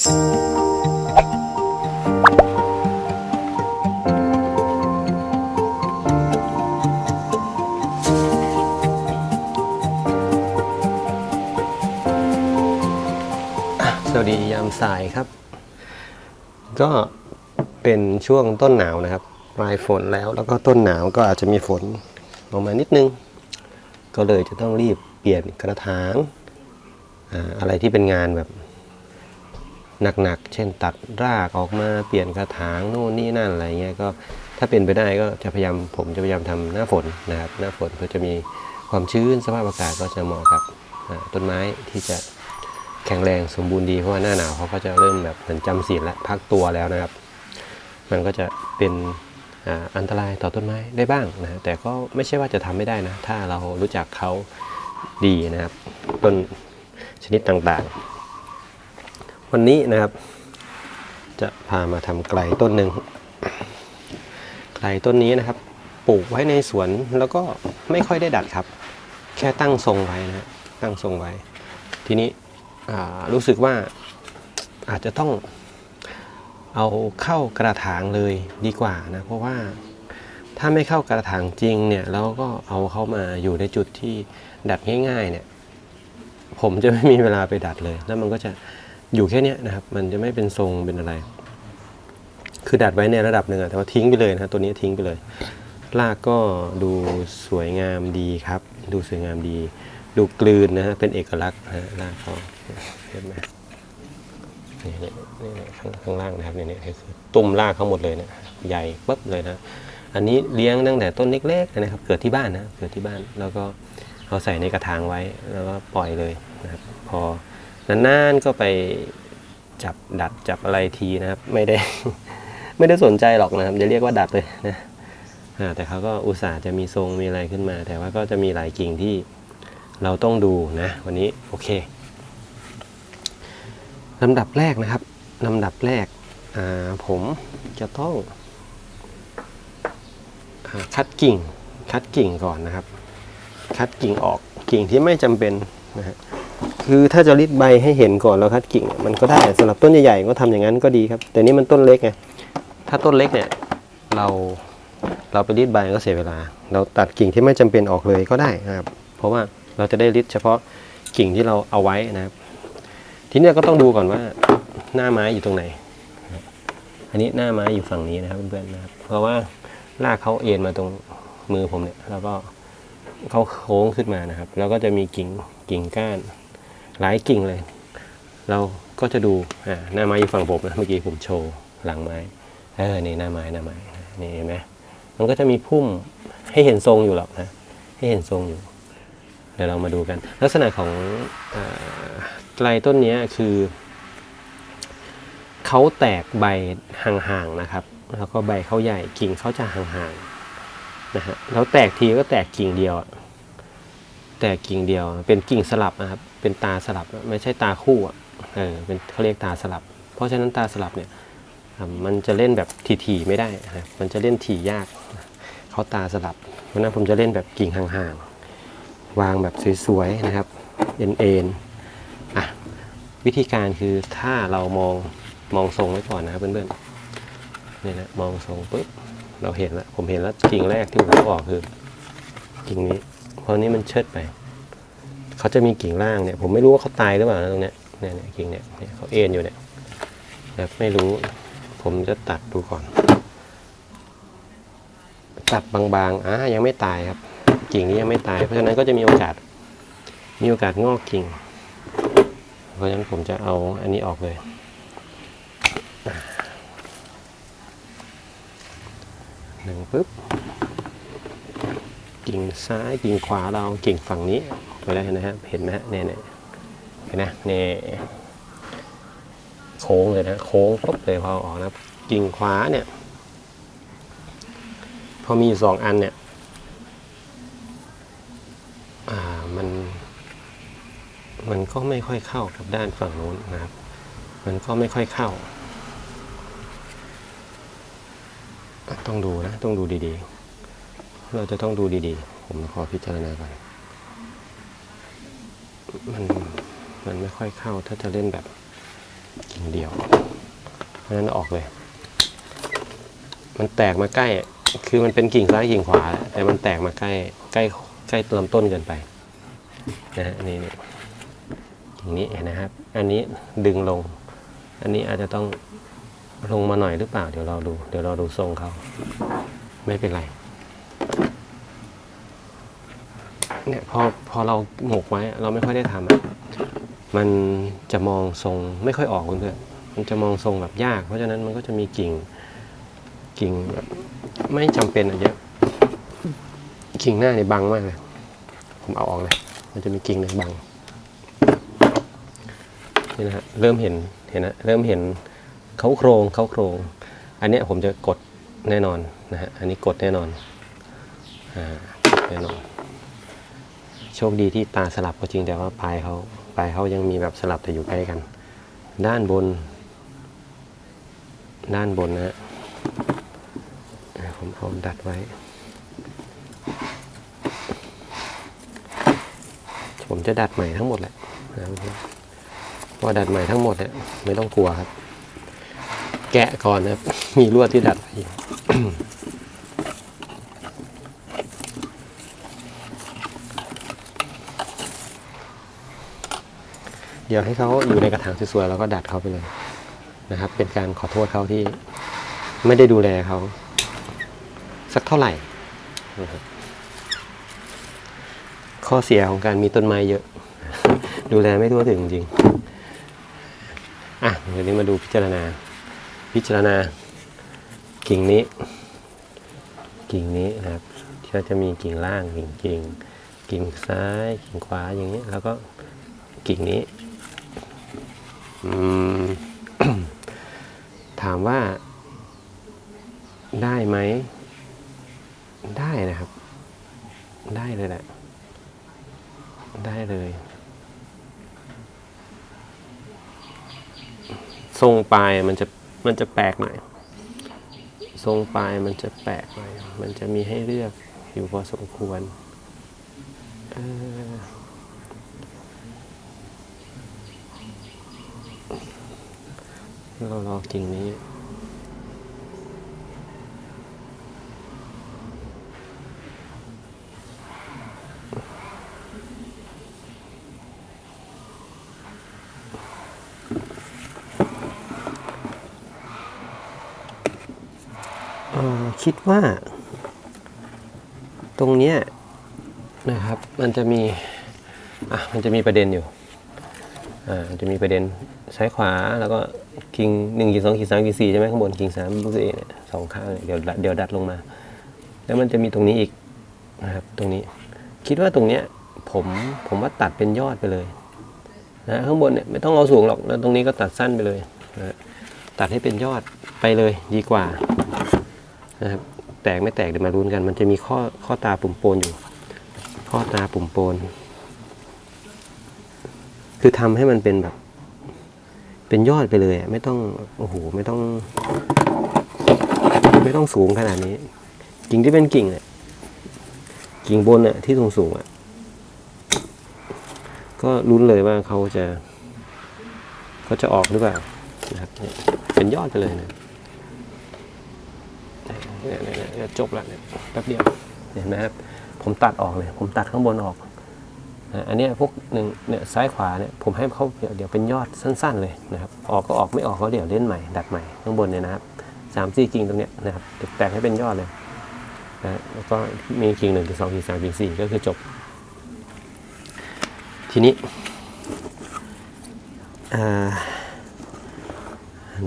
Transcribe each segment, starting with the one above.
สวัสดียามสายครับ ก็เป็นช่วงต้นหนาวนะครับ ปลายฝนแล้วแล้วก็ต้นหนาวก็อาจจะมีฝนลงมานิดนึง ก็เลยจะต้องรีบเปลี่ยนกระถางอ่าอะไรที่เป็นงานแบบ หนักๆ เช่นตัดรากออกมาเปลี่ยนกระถางโน่นนี่นั่นอะไรเงี้ยก็ถ้าเป็นไปได้ก็จะพยายามผมจะพยายามทำหน้าฝนนะครับหน้าฝนเพื่อจะมีความชื้นสภาพอากาศก็จะเหมาะกับต้นไม้ที่จะแข็งแรงสมบูรณ์ดีเพราะว่าหน้าหนาวเขาก็จะเริ่มแบบเหมือนจำศีลและพักตัวแล้วนะครับ มันก็จะเป็นอ,อันตรายต่อต้นไม้ได้บ้างนะแต่ก็ไม่ใช่ว่าจะทำไม่ได้นะ ถ้าเรารู้จักเขาดีนะครับ ต้นชนิดต่างๆ วันนี้นะครับ จะพามาทำไกลต้นหนึ่งไกลต้นนี้นะครับ ปลูกไว้ในสวนแล้วก็ไม่ค่อยได้ดัดครับ แค่ตั้งทรงไว้นะตั้งทรงไว้ ทีนี้รู้สึกว่าอาจจะต้องเอาเข้ากระถางเลยดีกว่านะเพราะว่าถ้าไม่เข้ากระถางจริงเนี่ยแล้วก็เอาเข้ามาอยู่ในจุดที่ดัดง่ายๆเนี่ยผมจะไม่มีเวลาไปดัดเลย แล้วมันก็จะ อยู่แค่นี้นะครับ มันจะไม่เป็นทรงเป็นอะไร คือดัดไว้ในระดับหนึ่งอะแต่ว่าทิ้งไปเลยนะตัวนี้ทิ้งไปเลยรากก็ดูสวยงามดีครับ ดูสวยงามดี ดูกลืนนะฮะเป็นเอกลักษณ์นะฮะรากเขาเห็นไหมนี่นี่นี่ข้างข้างล่างนะครับนี่นี่คือตุ่มรากเขาหมดเลยนะใหญ่ปุ๊บเลยนะอันนี้เลี้ยงตั้งแต่ต้นเล็กๆนะครับ เกิดที่บ้านนะเกิดที่บ้านแล้วก็เอาใส่ในกระถางไว้แล้วก็ปล่อยเลยนะครับพอ นานๆก็ไปจับดัดจับอะไรทีนะครับ ไม่ได้ ไม่ได้สนใจหรอกนะครับจะเรียกว่าดัดเลยนะแต่เขาก็อุตส่าห์จะมีทรงมีอะไรขึ้นมา แต่ว่าก็จะมีหลายกิ่งที่เราต้องดูนะ วันนี้โอเคลำดับแรกนะครับลำดับแรกผมจะต้องอคัดกิ่งคัดกิ่งก่อนนะครับ คัดกิ่งออกกิ่งที่ไม่จำเป็นนะฮะ คือถ้าจะริดใบให้เห็นก่อนแล้วคัดกิ่ง มันก็ได้สำหรับต้นใหญ่ๆก็ทำอย่างนั้นก็ดีครับ แต่นี่มันต้นเล็กไงถ้าต้นเล็กเนี่ยเราเราไปริดใบก็เสียเวลา เราตัดกิ่งที่ไม่จำเป็นออกเลยก็ได้นะครับ เพราะว่าเราจะได้ริดเฉพาะกิ่งที่เราเอาไว้นะครับ ทีนี้ก็ต้องดูก่อนว่าหน้าไม้อยู่ตรงไหน อันนี้หน้าไม้อยู่ฝั่งนี้นะครับเพื่อนๆนะครับ เพราะว่ารากเขาเอ็นมาตรงมือผมเนี่ย แล้วก็เขาโค้งขึ้นมานะครับ แล้วก็จะมีกิ่งกิ่งก้าน หลายกิ่งเลย เราก็จะดูอ่าหน้าไม้อยู่ฝั่งผมนะเมื่อกี้ผมโชว์หลังไม้เออนี่หน้าไม้หน้าไม้นี่เห็นไหมมันก็จะมีพุ่มให้เห็นทรงอยู่หรอกนะให้เห็นทรงอยู่ เดี๋ยวเรามาดูกัน ลักษณะของอาไตรต้นนี้คือเขาแตกใบห่างๆนะครับ แล้วก็ใบเขาใหญ่กิ่งเขาจะห่างๆนะฮะแล้วแตกทีก็แตกกิ่งเดียวแตกกิ่งเดียวเป็นกิ่งสลับนะครับ เป็นตาสลับ ไม่ใช่ตาคู่อะเออเป็นเขาเรียกตาสลับ เพราะฉะนั้นตาสลับเนี่ยมันจะเล่นแบบถี่ๆไม่ได้นะมันจะเล่นถี่ยากเขาตาสลับเพราะนั้นผมจะเล่นแบบกิ่งห่างๆ วางแบบสวยๆนะครับเอ็นเอ็นอะวิธีการคือถ้าเรามองมองทรงไว้ก่อนนะครับเพื่อนๆนี่นะมองทรงปุ๊บเราเห็นแล้วผมเห็นแล้วกิ่งแรกที่ผมเอาออกคือกิ่งนี้เพราะนี้มันเชิดไป เขาจะมีกิ่งล่างเนี่ย ผมไม่รู้ว่าเขาตายหรือเปล่านะตรงเนี้ยเนี่ยเนี่ยกิ่งเนี่ยเนี่ยเขาเอ็นอยู่เนี่ยแบบไม่รู้ ผมจะตัดดูก่อน ตัดบางๆอะยังไม่ตายครับ กิ่งนี้ยังไม่ตาย เพราะฉะนั้นก็จะมีโอกาส มีโอกาสงอกกิ่ง เพราะฉะนั้นผมจะเอาอันนี้ออกเลยหนึ่งปุ๊บกิ่งซ้ายกิ่งขวาเรากิ่งฝั่งนี้ ไปแล้วนะครับเห็นไหมฮะเนี่ยเนี่ยเห็นนะเนี่ยโค้งเลยนะโค้งปุ๊บเลยพอออกนะกิ่งขวาเนี่ย พอมีสองอันเนี่ยอ่ามัน มันก็ไม่ค่อยเข้ากับด้านฝั่งนู้นนะครับ มันก็ไม่ค่อยเข้า ต้องดูนะ ต้องดูดีๆ เราจะต้องดูดีๆ ผมขอพิจารณาก่อน มันมันไม่ค่อยเข้าถ้าจะเล่นแบบกิ่งเดียว เพราะนั้นออกเลย มันแตกมาใกล้ คือมันเป็นกิ่งซ้ายกิ่งขวา แต่มันแตกมาใกล้ใกล้ใกล้ลำต้นเกินไปนะฮะนี่นี่อย่างนี้นะครับ อันนี้ดึงลง อันนี้อาจจะต้องลงมาหน่อยหรือเปล่า เดี๋ยวเราดู เดี๋ยวเราดูทรงเขา ไม่เป็นไร เนี่ยพอพอเราหมกไว้เราไม่ค่อยได้ทำอะมันจะมองทรงไม่ค่อยออกเพื่อนมันจะมองทรงแบบยาก เพราะฉะนั้นมันก็จะมีกิ่งกิ่งแบบไม่จำเป็นอะเยอะกิ่งหน้าเนี่ยบังมากเลย ผมเอาออกเลย มันจะมีกิ่งหนึ่งบังนี่นะฮะเริ่มเห็นเห็นนะเริ่มเห็นเขาโครงเขาโครง อันเนี้ยผมจะกดแน่นอนนะฮะอันนี้กดแน่นอนอ่าแน่นอน ชคดีที่ตาสลับก็จริงแต่ว่าปลายเขาปลายเขายังมีแบบสลับแต่อยู่ใกล้กัน ด้านบน ด้านบนนะฮะผมผมดัดไว้ ผมจะดัดใหม่ทั้งหมดแหละเพราะดัดใหม่ทั้งหมดเนี่ยไม่ต้องกลัวครับ แกะก่อนนะมีลวดที่ดัดไว้ เดี๋ยวให้เขาอยู่ในกระถางสวยๆแล้วก็ดัดเขาไปเลยนะครับ เป็นการขอโทษเขาที่ไม่ได้ดูแลเขาสักเท่าไหร่นะครับข้อเสียของการมีต้นไม้เยอะ ดูแลไม่ทั่วถึงจริงอะเดี๋ยวนี้มาดูพิจารณา พิจารณา กิ่งนี้ กิ่งนี้นะครับก็จะมีกิ่งล่างกิ่งกิ่ง กิ่งซ้าย กิ่งขวาอย่างนี้ แล้วก็กิ่งนี้ ถามว่าได้ไหม ได้นะครับ ได้เลยแหละ ได้เลยทรงปลายมันจะมันจะแปลกหน่อยทรงปลายมันจะแปลกหน่อยมันจะมีให้เลือกอยู่พอสมควรเออ เรารอกิ่งนี้อ่อคิดว่า ตรงเนี้ยนะครับ มันจะมีอะมันจะมีประเด็นอยู่อ่าจะมีประเด็นซ้ายขวาแล้วก็ คิงหนึ่งคิงสองคิงสามคิงสี่ใช่ไหมข้างบนคิงสามลูกสี่เนี่ยสองข้างเดี๋ยวเดี๋ยวดัดลงมา แล้วมันจะมีตรงนี้อีกนะครับตรงนี้ คิดว่าตรงเนี้ยผมผมว่าตัดเป็นยอดไปเลยนะข้างบนเนี่ยไม่ต้องเอาสูงหรอกแล้วตรงนี้ก็ตัดสั้นไปเลยนะตัดให้เป็นยอดไปเลยดีกว่านะครับแตกไม่แตกเดี๋ยวมาลุ้นกัน มันจะมีข้อข้อตาปุ่มโปนอยู่ ข้อตาปุ่มโปน คือทำให้มันเป็นแบบ เป็นยอดไปเลยไม่ต้องโอ้โหไม่ต้อง ไม่ต้องสูงขนาดนี้ กิ่งที่เป็นกิ่งเนี่ยกิ่งบนเนี่ยที่สูงสูงอะก็ลุ้นเลยว่าเขาจะเขาจะออกหรือเปล่านะครับเป็นยอดไปเลยนะเนี่ยเนี่ยเนี่ยเนี่ยจบแล้วเนี่ยแป๊บเดียวเห็นไหมครับผมตัดออกเลย ผมตัดข้างบนออก นะอันนี้พวกหนึ่งเนี่ยซ้ายขวาเนี่ยผมให้เขาเดี๋ยวเป็นยอดสั้นๆเลยนะครับออกก็ออกไม่ออกก็เดี๋ยวเล่นใหม่ดัดใหม่ข้างบนเนี่ยนะครับสามสี่กิ่งตรงเนี้ยนะครับแต่งให้เป็นยอดเลยนะแล้วก็มีกิ่งหนึ่งกิ่งสองกิ่งสามกิ่งสี่ก็คือจบ ทีนี้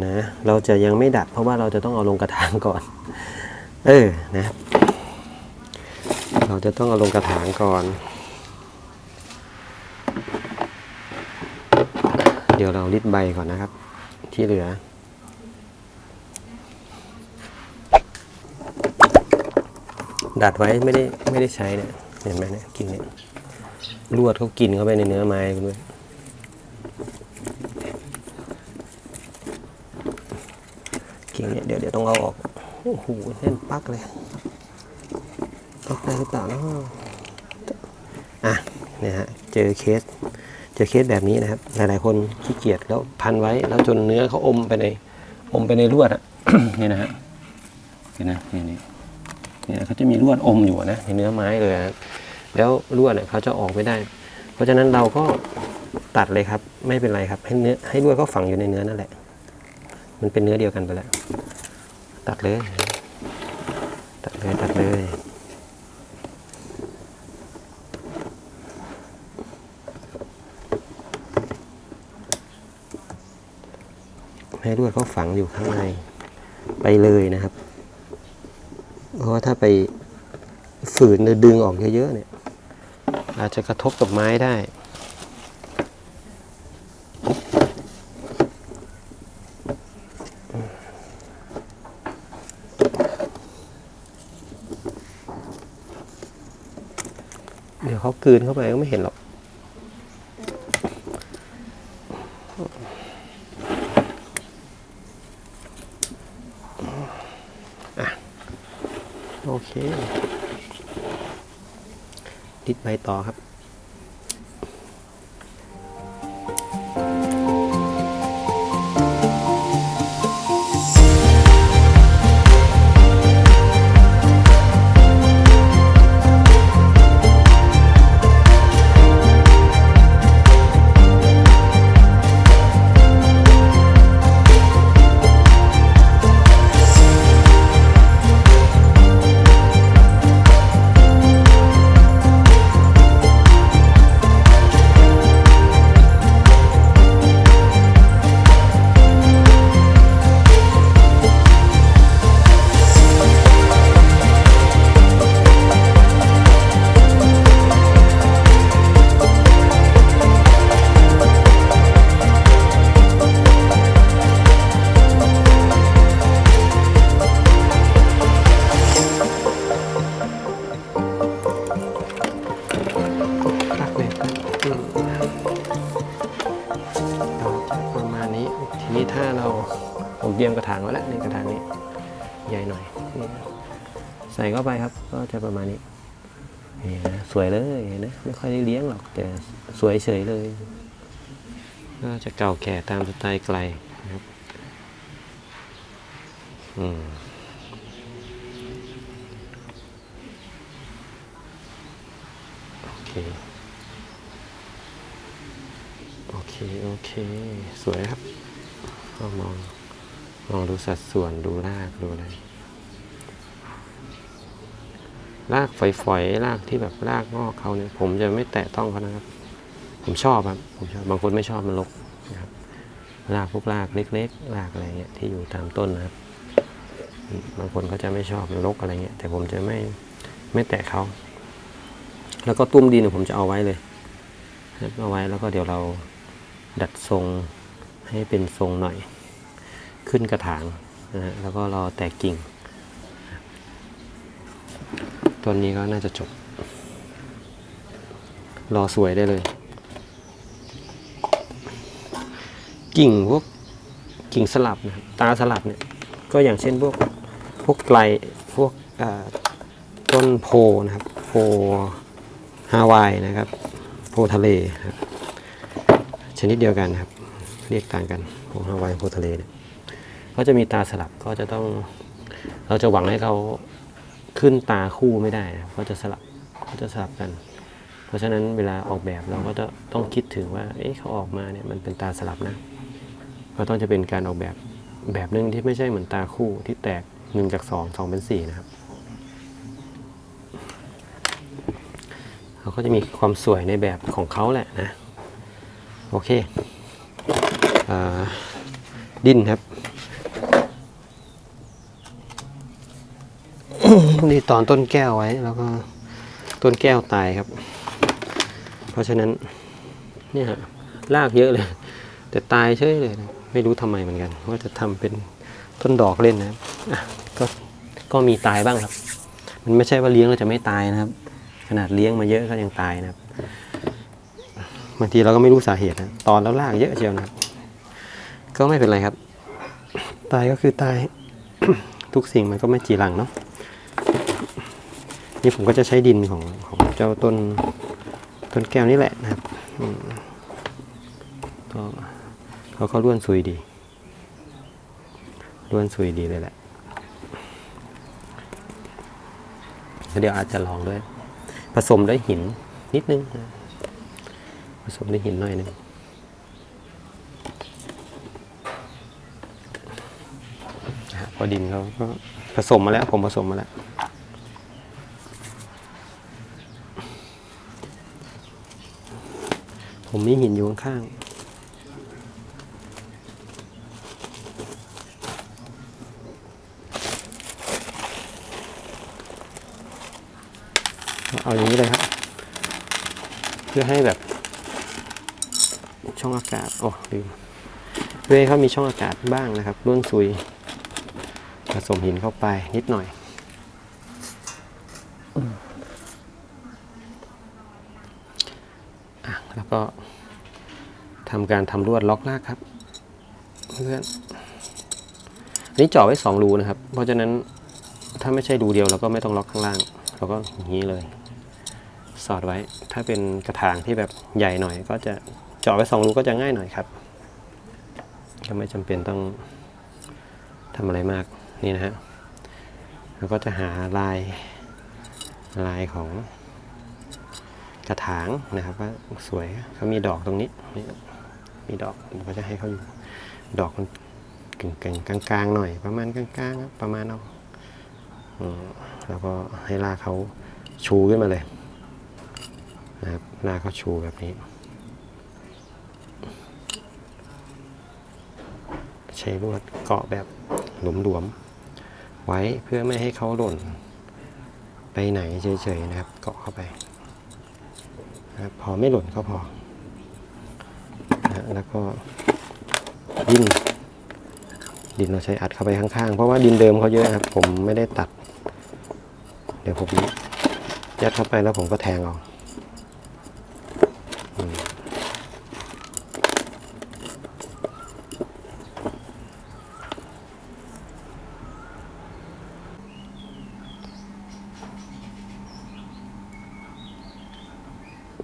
นะเราจะยังไม่ดัดเพราะว่าเราจะต้องเอาลงกระถางก่อน เออนะเราจะต้องเอาลงกระถางก่อน ดี๋ยวเราลิดใบก่อนนะครับ ที่เหลือ ดัดไว้ไม่ได้ไม่ได้ใช้เนี่ยเห็นไหมเนี่ยกินเนี่ยลวดเขากินเข้าไปในเนื้อไม้คุณด้วยกิ่งเนี่ยเดี๋ยวเดี๋ยวต้องเอาออกโอ้โหแน่นปักเลยออกได้หรือเปล่าเนาะอะเนี่ยฮะเจอเคส จอเคสแบบนี้นะครับ หลายๆ คนขี้เกียจแล้วพันไว้ แล้วจนเนื้อเขาอมไปในอมไปในลวดอะนี่นะฮะเห็นนะนี่นี่เนี่ยเขาจะมีลวดอมอยู่นะในเนื้อไม้เลยนะแล้วลวดเนี่ยเขาจะออกไม่ได้ เพราะฉะนั้นเราก็ตัดเลยครับ ไม่เป็นไรครับ ให้เนื้อให้ลวดเขาฝังอยู่ในเนื้อนั่นแหละ มันเป็นเนื้อเดียวกันไปแล้ว ตัดเลย ตัดเลยตัดเลย ให้ลวดเขาฝังอยู่ข้างในไปเลยนะครับ เพราะว่าถ้าไปฝืนหรือดึงออกเยอะๆเนี่ย อาจจะกระทบกับไม้ได้เดี๋ยวเขากืนเข้าไปก็ไม่เห็นหรอก โอเค ต่อครับางไว้แล้วนี่กระถางนี้ใหญ่หน่อยใส่เข้าไปครับ ก็จะประมาณนี้นี่นะสวยเลยนะไม่ค่อยได้เลี้ยงหรอกแต่สวยเฉยเลยก็จะเก่าแก่ตามสไตล์ไกลนะครับอืมโอเคโอเค โอเค สวยครับก็มอง มองดูสัดส่วนดูรากดูอะไรรากฝอยๆรากที่แบบรากงอกเขาเนี่ยผมจะไม่แตะต้องเขานะครับ ผมชอบครับผมชอบบางคนไม่ชอบมันรกนะครับรากพวกรากเล็กๆรากอะไรเงี้ยที่อยู่ตามต้นนะครับ บางคนเขาจะไม่ชอบมันรกอะไรเงี้ยแต่ผมจะไม่ไม่แตะเขาแล้วก็ตุ้มดินเนยผมจะเอาไว้เลยเอาไว้แล้วก็เดี๋ยวเราดัดทรงให้เป็นทรงหน่อย ขึ้นกระถางนะฮะแล้วก็รอแตกกิ่งต้นนี้ก็น่าจะจบ รอสวยได้เลย กิ่งพวกกิ่งสลับนะครับตาสลับเนี่ยก็อย่างเช่นพวกพวกไกลพวกต้นโพนะครับโพฮาวายนะครับ โพทะเลครับชนิดเดียวกันนะครับ เรียกต่างกันโพฮาวายโพทะเลเนี่ย ก็จะมีตาสลับก็จะต้องเราจะหวังให้เขาขึ้นตาคู่ไม่ได้นะก็จะสลับก็จะสลับกัน เพราะฉะนั้นเวลาออกแบบเราก็จะต้องคิดถึงว่า เอ๊ะเขาออกมาเนี่ยมันเป็นตาสลับนะก็ต้องจะเป็นการออกแบบแบบหนึ่งที่ไม่ใช่เหมือนตาคู่ที่แตกหนึ่งจากสองสองเป็นสี่นะครับเขาก็จะมีความสวยในแบบของเขาแหละนะ โอเคอดินครับ นี่ตอนต้นแก้วไว้แล้วก็ต้นแก้วตายครับ เพราะฉะนั้นเนี่ยฮะรากเยอะเลย แต่ตายเฉยเลยนะไม่รู้ทำไมเหมือนกัน ว่าจะทำเป็นต้นดอกเล่นนะอะก็ก็มีตายบ้างครับ มันไม่ใช่ว่าเลี้ยงแล้วจะไม่ตายนะครับ ขนาดเลี้ยงมาเยอะก็ยังตายนะครับบางทีเราก็ไม่รู้สาเหตุนะตอนแล้วลากเยอะเชียวนะก็ไม่เป็นไรครับ ตายก็คือตายทุกสิ่งมันก็ไม่จีรังเนาะ นี่ผมก็จะใช้ดินของของเจ้าต้นต้นแก้วนี่แหละนะครับอืมก็เขาก็ร่วนซุยดีร่วนซุยดีเลยแหละเดี๋ยวอาจจะลองด้วย ผสมด้วยหินนิดนึง ผสมด้วยหินหน่อยนึงนะฮะพอดินเขาก็ผสมมาแล้ว ผมผสมมาแล้ว ผมมีหินอยู่ข้างๆ เอาอย่างนี้เลยครับ เพื่อให้แบบ ช่องอากาศ โอ้ลืมเพื่อให้เขามีช่องอากาศบ้างนะครับร่วนซุย ผสมหินเข้าไปนิดหน่อย อะแล้วก็ทำการทำลวดล็อกลากครับเพื่อนอันนี้เจาะไว้สองรูนะครับ เพราะฉะนั้นถ้าไม่ใช่รูเดียวเราก็ไม่ต้องล็อกข้างล่าง เราก็อย่างนี้เลย สอดไว้ถ้าเป็นกระถางที่แบบใหญ่หน่อย ก็จะเจาะไว้สองรูก็จะง่ายหน่อยครับ ก็ไม่จำเป็นต้องทำอะไรมากนี่นะฮะแล้วก็จะหาลายลายของกระถางนะครับว่าสวยเขามีดอกตรงนี้นี่ มีดอกผมก็จะให้เขาอยู่ ดอกมันกึ่งกึ่งกลางกลางๆหน่อย ประมาณกลางๆประมาณเอาแล้วก็ให้ลากเขาชูขึ้นมาเลยนะครับลากเขาชูแบบนี้ ใช้ลวดเกาะแบบหลวมๆไว้เพื่อไม่ให้เขาหล่น ไปไหนเฉยๆนะครับ เกาะเข้าไปนะพอไม่หล่นก็พอ นะฮะแล้วก็ดิน ดินเราใช้อัดเข้าไปข้างๆ เพราะว่าดินเดิมเขาเยอะครับ ผมไม่ได้ตัด เดี๋ยวผมยัดเข้าไปแล้วผมก็แทงออืม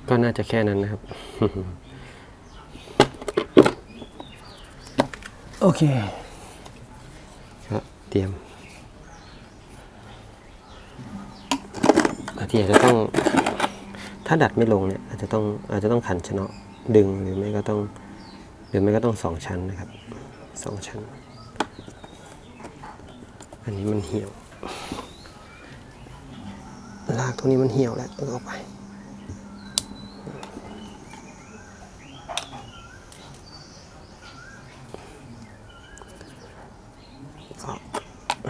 ก็น่าจะแค่นั้นนะครับ โอเค เตรียมอาจจะอาจจะต้อง ถ้าดัดไม่ลงเนี่ยอาจจะต้องอาจจะต้องขันชนะดึงหรือไม่ก็ต้องหรือไม่ก็ต้องสองชั้นนะครับสองชั้น อันนี้มันเหี่ยว ลากตรงนี้มันเหี่ยวแล้วเอาออกไป ก็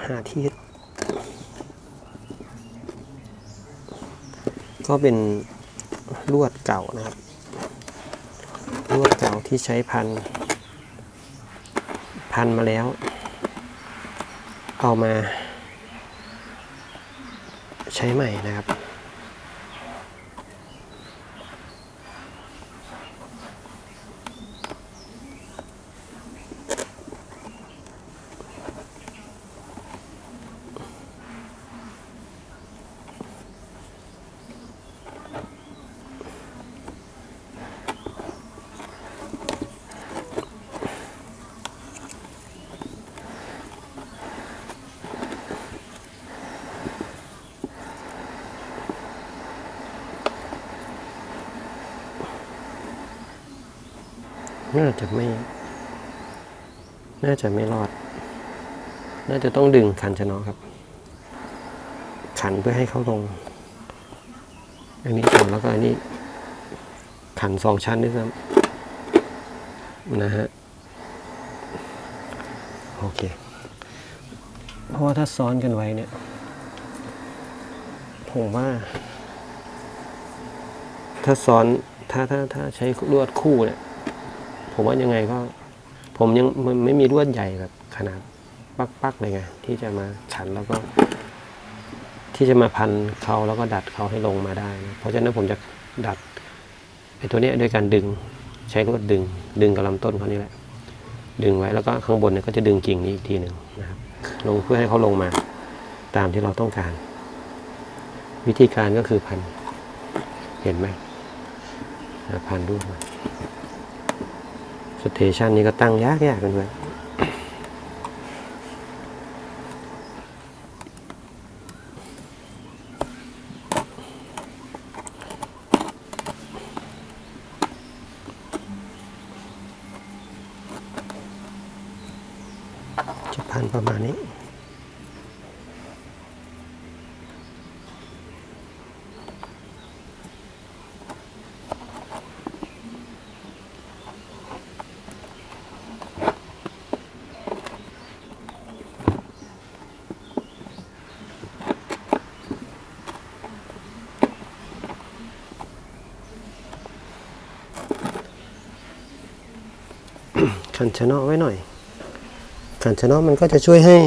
หาที่ ก็เป็นลวดเก่านะครับ ลวดเก่าที่ใช้พัน พันมาแล้ว เอามา ใช้ใหม่นะครับ น่าจะไม่ น่าจะไม่รอด น่าจะต้องดึงขันชะนะครับ ขันเพื่อให้เขาลง อันนี้ขันแล้วก็อันนี้ ขันสองชั้นด้วยซ้ำนะฮะ โอเค เพราะว่าถ้าซ้อนกันไว้เนี่ย ผมว่า ถ้าซ้อนถ้าถ้าถ้าใช้ลวดคู่เนี่ย ผมว่ายังไงก็ ผมยังมันไม่มีลวดใหญ่แบบขนาดปักๆเลยไงที่จะมาขันแล้วก็ ที่จะมาพันเขาแล้วก็ดัดเขาให้ลงมาได้นะเพราะฉะนั้นผมจะดัดไอ้ตัวเนี้ยด้วยการดึงใช้ลวดดึง ดึงกับลำต้นเขานี่แหละ ดึงไว้แล้วก็ข้างบนเนี่ยก็จะดึงกิ่งนี้อีกทีหนึ่งนะครับลงเพื่อให้เขาลงมาตามที่เราต้องการ วิธีการก็คือพัน เห็นไหมพันรูปมา สเตชันนี้ก็ตั้งยากยากกันเลยจะพันประมาณนี้ ขันชะเนาะไว้หน่อย ขันชะเนาะมันก็จะช่วยให้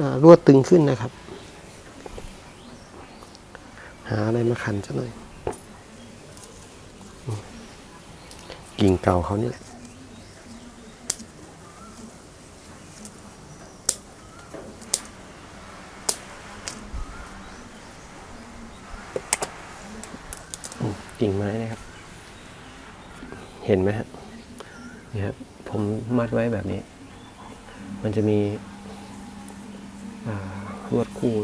อ่ารวดตึงขึ้นนะครับ หาอะไรมาขันซะหน่อย กิ่งเก่าเขานี่แหละกิ่งไม้นะครับ เห็นไหมฮะ นี่ครับผมมัดไว้แบบนี้ มันจะมีลวดคู่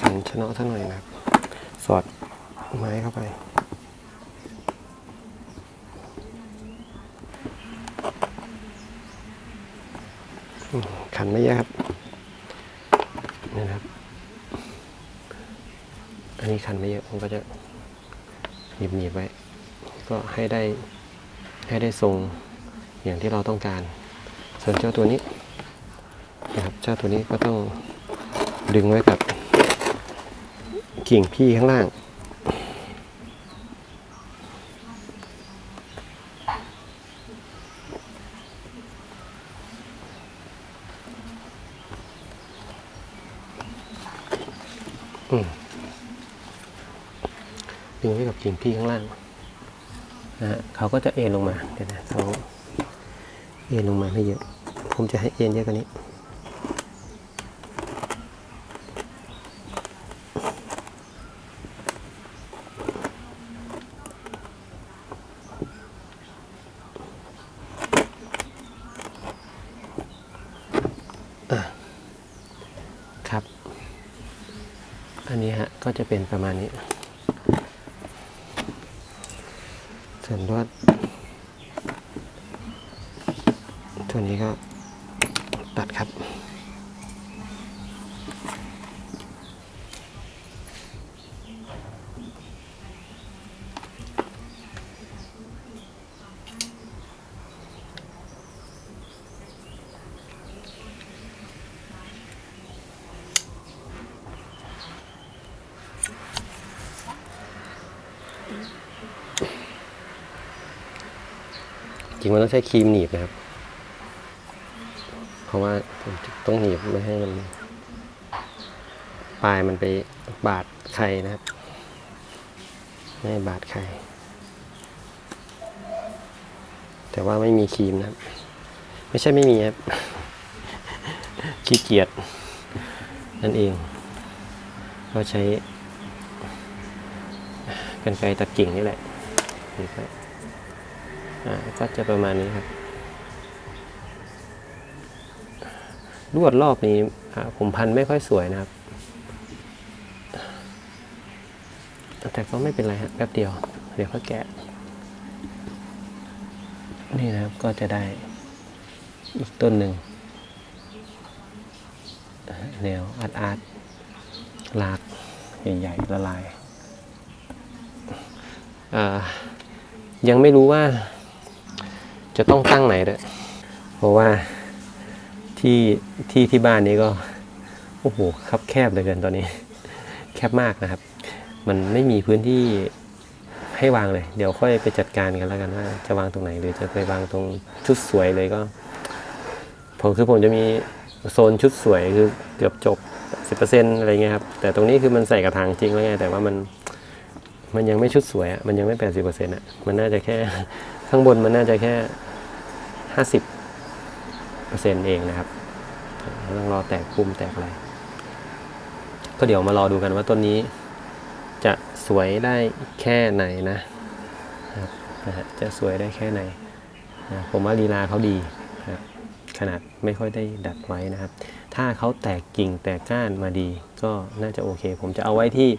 ขันชนะเนาะสักหน่อยนะครับ สอดไม้เข้าไปขันไม่ยอะครับนี่นะครับ อันนี้ขันไม่เยอะผมก็จะหนีบหนีบๆไว้ ก็ให้ได้ ให้ได้ทรงอย่างที่เราต้องการ ส่วนเจ้าตัวนี้นะครับเจ้าตัวนี้ก็ต้องดึงไว้กับกิ่งพี่ข้างล่างดึงไว้กับกิ่งพี่ข้างล่าง นะเขาก็จะเอ็นลงมาเดี๋ยวนะเขาเอ็นลงมาไม่เยอะ ผมจะให้เอ็นเยอะกว่านี้ครับ อันนี้ฮะก็จะเป็นประมาณนี้ ส่วนรวดตัวนี้ก็ งมันต้องใช้ครีมหนีบนะครับ เพราะว่าต้องหนีบไม่ให้มันปลายมันไปบาดไข่นะครับ ไม่ให้บาดไข่แต่ว่าไม่มีครีมนะครับ ไม่ใช่ไม่มีครับ ขี้เกียจนั่นเอง ก็ใช้กันไกรตัดกิ่งนี่แหละ ก็จะประมาณนี้ครับ ลวดรอบนี้ผมพันไม่ค่อยสวยนะครับ แต่ก็ไม่เป็นไรฮะแป๊บเดียว เดี๋ยวค่อยแกะ นี่นะครับก็จะได้อีกต้นหนึ่งแนวอาร์ตอาร์ตลากใหญ่ๆละลายอ่ายังไม่รู้ว่า จะต้องตั้งไหนด้วยเพราะว่าที่ที่ที่บ้านนี้ก็โอ้โหคับแคบเลือเกินตอนนี้ แคบมากนะครับ มันไม่มีพื้นที่ให้วางเลย เดี๋ยวค่อยไปจัดการกันแล้วกันว่าจะวางตรงไหนหรือจะไปวางตรงชุดสวยเลยก็ผมคือผมจะมีโซนชุดสวยคือเกือบจบ 10%อะไรเงี้ยครับ แต่ตรงนี้คือมันใส่กระถางจริงแล้วไงแต่ว่ามันมันยังไม่ชุดสวยอะมันยังไม่ 80%อะมันน่าจะแค่ข้างบนมันน่าจะแค่ ห้าสิบเปอร์เซ็นต์เองนะครับต้องรอแตกพุ่มแตกอะไร ก็เดี๋ยวมารอดูกันว่าต้นนี้จะสวยได้แค่ไหนนะนะฮะจะสวยได้แค่ไหนนะผมว่าลีลาเขาดีนะขนาดไม่ค่อยได้ดัดไว้นะครับ ถ้าเขาแตกกิ่งแตกก้านมาดี ก็น่าจะโอเค ผมจะเอาไว้ที่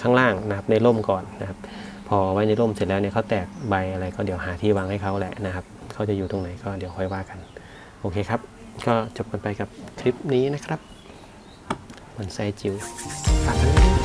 ข้างล่างนะครับในร่มก่อนนะครับ พอไว้ในร่มเสร็จแล้วเนี่ยเขาแตกใบอะไรก็เดี๋ยวหาที่วางให้เขาแหละนะครับเขาจะอยู่ตรงไหนก็เดี๋ยวค่อยว่ากัน โอเคครับ ก็จบกันไปกับคลิปนี้นะครับบอนไซจิ๋วฝากกันด้วย